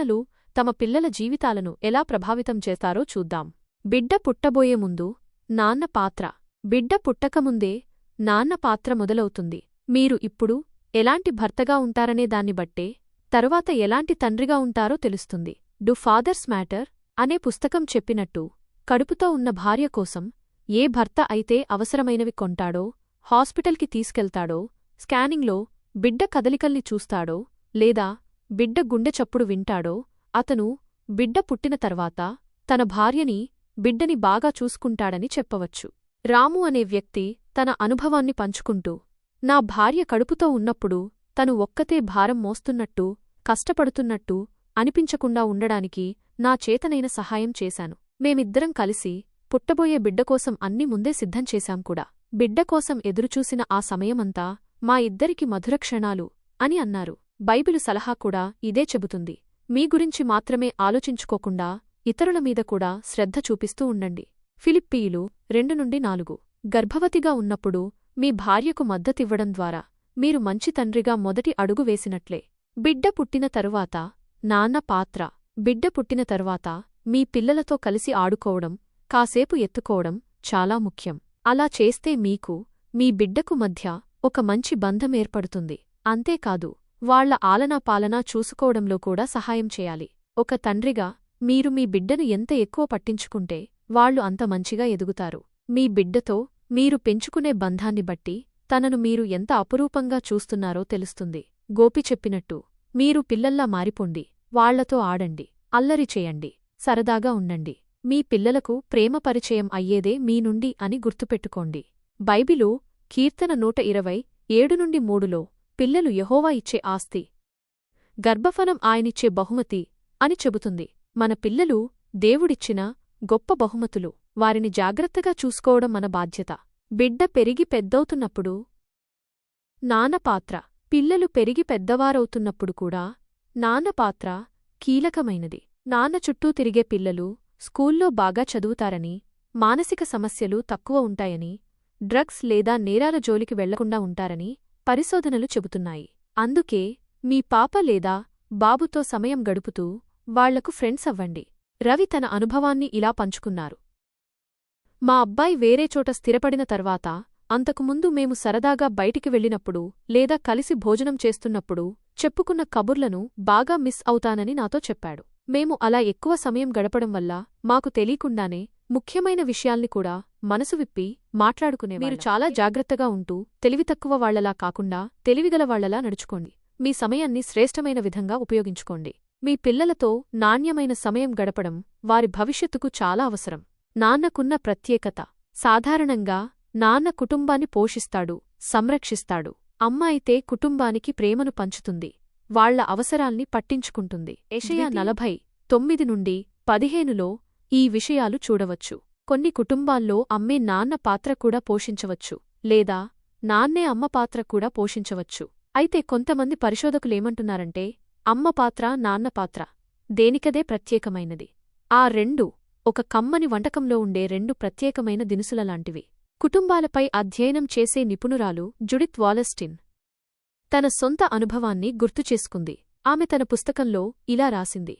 ఆలోచనలు తమ పిల్లల జీవితాలను ఎలా ప్రభావితం చేస్తారో చూద్దాం. బిడ్డ పుట్టబోయే ముందు నాన్న పాత్ర. బిడ్డ పుట్టకముందే నాన్న పాత్ర మొదలవుతుంది. మీరు ఇప్పుడు ఎలాంటి భర్తగా ఉంటారనే దాన్ని బట్టే తరువాత ఎలాంటి తండ్రిగా ఉంటారో తెలుస్తుంది. డు ఫాదర్స్ మ్యాటర్ అనే పుస్తకం చెప్పినట్టు కడుపుతో ఉన్న భార్య కోసం ఏ భర్త అయితే అవసరమైనవి కొంటాడో హాస్పిటల్కి తీసుకెళ్తాడో స్కానింగ్లో బిడ్డ కదలికల్ని చూస్తాడో లేదా బిడ్డ గుండె చప్పుడు వింటాడో అతను బిడ్డ పుట్టిన తర్వాత తన భార్యని బిడ్డని బాగా చూసుకుంటాడని చెప్పవచ్చు. రాము అనే వ్యక్తి తన అనుభవాన్ని పంచుకుంటూ నా భార్య కడుపుతో ఉన్నప్పుడు తను ఒక్కతే భారం మోస్తున్నట్టు కష్టపడుతున్నట్టు అనిపించకుండా ఉండడానికి నా చేతనైన సహాయం చేశాను. మేమిద్దరం కలిసి పుట్టబోయే బిడ్డకోసం అన్ని ముందే సిద్ధం చేశాం కూడా. బిడ్డకోసం ఎదురుచూసిన ఆ సమయమంతా మా ఇద్దరికి మధుర క్షణాలు అని అన్నారు. బైబిలు సలహా కూడా ఇదే చెబుతుంది. మీ గురించి మాత్రమే ఆలోచించుకోకుండా ఇతరుల మీద కూడా శ్రద్ధ చూపిస్తూ ఉండండి. ఫిలిప్పీయులు రెండు నుండి నాలుగు. గర్భవతిగా ఉన్నప్పుడు మీ భార్యకు మద్దతివ్వడం ద్వారా మీరు మంచి తండ్రిగా మొదటి అడుగు వేసినట్లే. బిడ్డ పుట్టిన తరువాత నాన్న పాత్ర. బిడ్డ పుట్టిన తరువాత మీ పిల్లలతో కలిసి ఆడుకోవడం కాసేపు ఎత్తుకోవడం చాలా ముఖ్యం. అలా చేస్తే మీకు మీ బిడ్డకు మధ్య ఒక మంచి బంధమేర్పడుతుంది అంతేకాదు వాళ్ళ ఆలనా పాలనా చూసుకోవడంలో కూడా సహాయం చేయాలి. ఒక తండ్రిగా మీరు మీ బిడ్డను ఎంత ఎక్కువ పట్టించుకుంటే వాళ్ళు అంత మంచిగా ఎదుగుతారు. మీ బిడ్డతో మీరు పెంచుకునే బంధాన్ని బట్టి తనను మీరు ఎంత అపురూపంగా చూస్తున్నారో తెలుస్తుంది. గోపి చెప్పినట్టు మీరు పిల్లల్లా మారిపోండి వాళ్ళతో ఆడండి అల్లరి చేయండి సరదాగా ఉండండి. మీ పిల్లలకు ప్రేమ పరిచయం అయ్యేదే మీ నుండి అని గుర్తుపెట్టుకోండి. బైబిలు కీర్తన నూట ఇరవై ఏడు నుండి మూడులో పిల్లలు యహోవా ఇచ్చే ఆస్తి. గర్భఫలం ఆయనిచ్చే బహుమతి అని చెబుతుంది. మన పిల్లలు దేవుడిచ్చిన గొప్ప బహుమతులు. వారిని జాగ్రత్తగా చూసుకోవడం మన బాధ్యత. బిడ్డ పెరిగి పెద్దవుతున్నప్పుడు నాన్న పాత్ర పిల్లలు పెరిగి పెద్దవారవుతున్నప్పుడు కూడా నాన్న పాత్ర కీలకమైనది. నాన్న చుట్టూ తిరిగే పిల్లలు స్కూల్లో బాగా చదువుతారని మానసిక సమస్యలు తక్కువ ఉంటాయని డ్రగ్స్ లేదా నేరాల జోలికి వెళ్ళకుండా ఉంటారని పరిశోధనలు చెబుతున్నాయి. అందుకే మీ పాప లేదా బాబుతో సమయం గడుపుతూ వాళ్ళకు ఫ్రెండ్స్ అవ్వండి. రవి తన అనుభవాన్ని ఇలా పంచుకున్నారు. మా అబ్బాయి వేరే చోట స్థిరపడిన తర్వాత అంతకుముందు మేము సరదాగా బయటికి వెళ్ళినప్పుడు లేదా కలిసి భోజనం చేస్తున్నప్పుడు చెప్పుకున్న కబుర్లను బాగా మిస్ అవుతానని నాతో చెప్పాడు. మేము అలా ఎక్కువ సమయం గడపడం వల్ల మాకు తెలియకుండానే ముఖ్యమైన విషయాల్ని కూడా మనసు విప్పి మాట్లాడుకునే మీరు చాలా జాగ్రత్తగా ఉంటూ తెలివితక్కువ వాళ్ళలా కాకుండా తెలివిగల వాళ్ళలా నడుచుకోండి. మీ సమయాన్ని శ్రేష్టమైన విధంగా ఉపయోగించుకోండి. మీ పిల్లలతో నాణ్యమైన సమయం గడపడం వారి భవిష్యత్తుకు చాలా అవసరం. నాన్నకున్న ప్రత్యేకత. సాధారణంగా నాన్న కుటుంబాన్ని పోషిస్తాడు సంరక్షిస్తాడు. అమ్మ అయితే కుటుంబానికి ప్రేమను పంచుతుంది. వాళ్ళ అవసరాల్ని పట్టించుకుంటుంది. ఏషయా నలభై తొమ్మిది నుండి పదిహేనులో ఈ విషయాలు చూడవచ్చు. కొన్ని కుటుంబాల్లో అమ్మే నాన్న పాత్ర కూడా పోషించవచ్చు లేదా నాన్నే అమ్మ పాత్ర కూడా పోషించవచ్చు. అయితే కొంతమంది పరిశోధకులేమంటున్నారంటే అమ్మ పాత్ర నాన్న పాత్ర దేనికదే ప్రత్యేకమైనది. ఆ రెండు ఒక కమ్మని వంటకంలో ఉండే రెండు ప్రత్యేకమైన దినుసులలాంటివి. కుటుంబాలపై అధ్యయనం చేసే నిపుణురాలు జుడిత్ వాలస్టిన్ తన సొంత అనుభవాన్ని గుర్తుచేసుకుంది ఆమె తన పుస్తకంలో ఇలా రాసింది.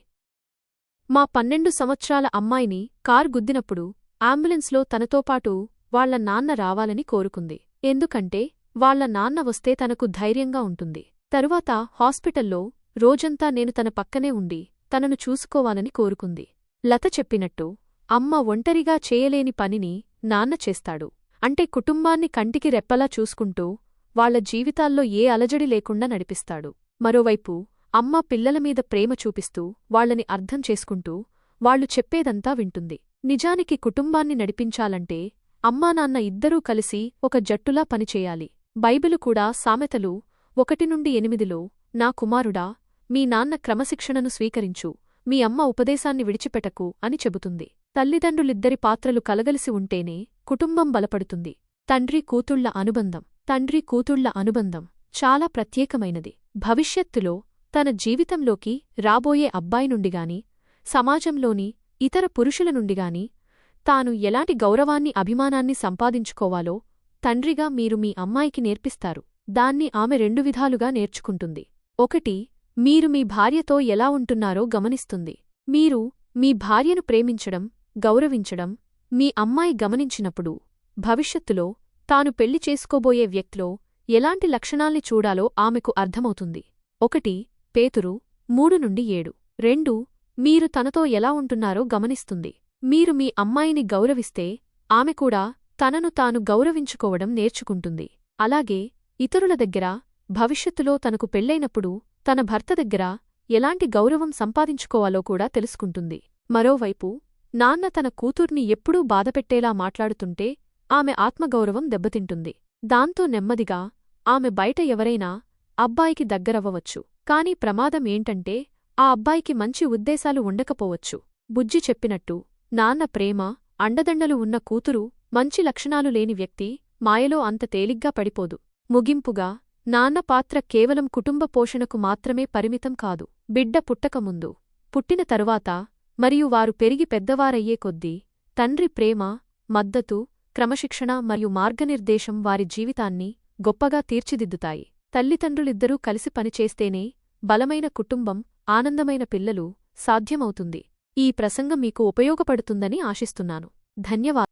మా పన్నెండు సంవత్సరాల అమ్మాయిని కార్ గుద్దినప్పుడు అంబులెన్స్లో తనతోపాటు వాళ్ళ నాన్న రావాలని కోరుకుంది. ఎందుకంటే వాళ్ళ నాన్న వస్తే తనకు ధైర్యంగా ఉంటుంది. తరువాత హాస్పిటల్లో రోజంతా నేను తన పక్కనే ఉండి తనను చూసుకోవాలని కోరుకుంది. లత చెప్పినట్టు అమ్మ ఒంటరిగా చేయలేని పనిని నాన్న చేస్తాడు. అంటే కుటుంబాన్ని కంటికి రెప్పలా చూసుకుంటూ వాళ్ళ జీవితాల్లో ఏ అలజడి లేకుండా నడిపిస్తాడు. మరోవైపు అమ్మ పిల్లలమీద ప్రేమ చూపిస్తూ వాళ్ళని అర్థం చేసుకుంటూ వాళ్ళు చెప్పేదంతా వింటుంది. నిజానికి కుటుంబాన్ని నడిపించాలంటే అమ్మానాన్న ఇద్దరూ కలిసి ఒక జట్టులా పనిచేయాలి. బైబిలు కూడా సామెతలు ఒకటి నుండి ఎనిమిదిలో నా కుమారుడా మీ నాన్న క్రమశిక్షణను స్వీకరించు మీ అమ్మ ఉపదేశాన్ని విడిచిపెటకు అని చెబుతుంది. తల్లిదండ్రులిద్దరి పాత్రలు కలగలిసి ఉంటేనే కుటుంబం బలపడుతుంది. తండ్రి కూతుళ్ళ అనుబంధం. తండ్రి కూతుళ్ళ అనుబంధం చాలా ప్రత్యేకమైనది. భవిష్యత్తులో తన జీవితంలోకి రాబోయే అబ్బాయి నుండిగాని సమాజంలోని ఇతర పురుషుల నుండిగాని తాను ఎలాంటి గౌరవాన్ని అభిమానాన్ని సంపాదించుకోవాలో తండ్రిగా మీరు మీ అమ్మాయికి నేర్పిస్తారు. దాన్ని ఆమె రెండు విధాలుగా నేర్చుకుంటుంది. ఒకటి మీరు మీ భార్యతో ఎలా ఉంటున్నారో గమనిస్తుంది. మీరు మీ భార్యను ప్రేమించడం గౌరవించడం మీ అమ్మాయి గమనించినప్పుడు భవిష్యత్తులో తాను పెళ్ళి చేసుకోబోయే వ్యక్తిలో ఎలాంటి లక్షణాల్ని చూడాలో ఆమెకు అర్థమవుతుంది. ఒకటి పేతురు మూడు నుండి ఏడు. రెండు మీరు తనతో ఎలా ఉంటున్నారో గమనిస్తుంది. మీరు మీ అమ్మాయిని గౌరవిస్తే ఆమె కూడా తనను తాను గౌరవించుకోవడం నేర్చుకుంటుంది. అలాగే ఇతరుల దగ్గర భవిష్యత్తులో తనకు పెళ్ళైనప్పుడు తన భర్త దగ్గర ఎలాంటి గౌరవం సంపాదించుకోవాలో కూడా తెలుసుకుంటుంది. మరోవైపు నాన్న తన కూతుర్ని ఎప్పుడూ బాధపెట్టేలా మాట్లాడుతుంటే ఆమె ఆత్మగౌరవం దెబ్బతింటుంది. దాంతో నెమ్మదిగా ఆమె బయట ఎవరైనా అబ్బాయికి దగ్గరవ్వవచ్చు. కాని ప్రమాదం ఏంటంటే ఆ అబ్బాయికి మంచి ఉద్దేశాలు ఉండకపోవచ్చు. బుజ్జి చెప్పినట్టు నాన్న ప్రేమ అండదండలు ఉన్న కూతురు మంచి లక్షణాలు లేని వ్యక్తి మాయలో అంత తేలిగ్గా పడిపోదు. ముగింపుగా నాన్న పాత్ర కేవలం కుటుంబ పోషణకు మాత్రమే పరిమితం కాదు. బిడ్డ పుట్టకముందు పుట్టిన తరువాత మరియు వారు పెరిగి పెద్దవారయ్యే కొద్దీ తండ్రి ప్రేమ మద్దతు క్రమశిక్షణ మరియు మార్గనిర్దేశం వారి జీవితాన్ని గొప్పగా తీర్చిదిద్దుతాయి. తల్లిదండ్రులిద్దరూ కలిసి పనిచేస్తేనే బలమైన కుటుంబం ఆనందమైన పిల్లలు సాధ్యమవుతుంది. ఈ ప్రసంగం మీకు ఉపయోగపడుతుందని ఆశిస్తున్నాను. ధన్యవాదాలు